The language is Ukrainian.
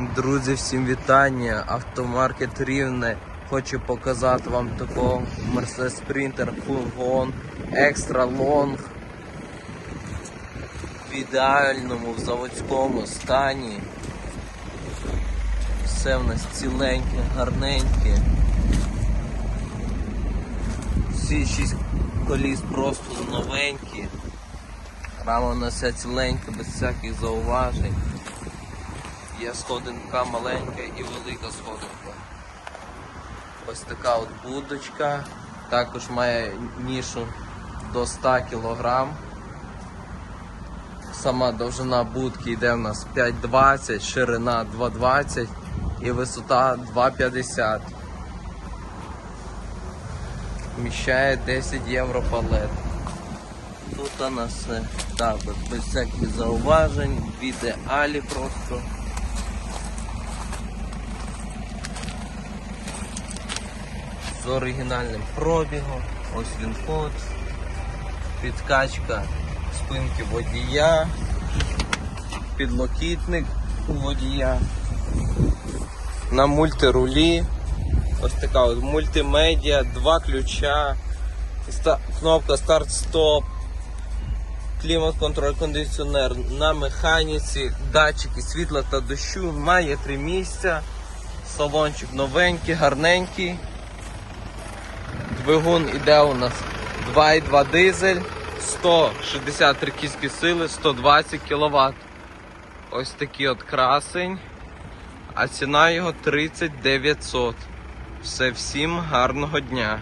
Друзі, всім вітання! Автомаркет Рівне. Хочу показати вам такого Mercedes Sprinter Full Extra Long в ідеальному в заводському стані. Все в нас ціленьке, гарненьке. Всі шість коліс просто новенькі. Рама у нас вся ціленька, без всяких зауважень. Є сходинка маленька і велика сходинка. Ось така от будочка. Також має нішу до 100 кг. Сама довжина будки йде в нас 5,20, ширина 2,20 і висота 2,50. Вміщає 10 євро палет. Тут у нас так от, без всяких зауважень, в ідеалі просто. З оригінальним пробігом. Ось він код. Підкачка спинки водія. Підлокітник у водія. На мультирулі. Ось така от мультимедіа, два ключа, ста- кнопка старт-стоп, клімат-контроль, кондиціонер на механіці, датчики світла та дощу, має три місця, салончик новенький, гарненький. Двигун іде у нас 2,2 дизель, 163 кінські сили, 120 кВт. Ось такий от красень. А ціна його 3900. Все всім гарного дня.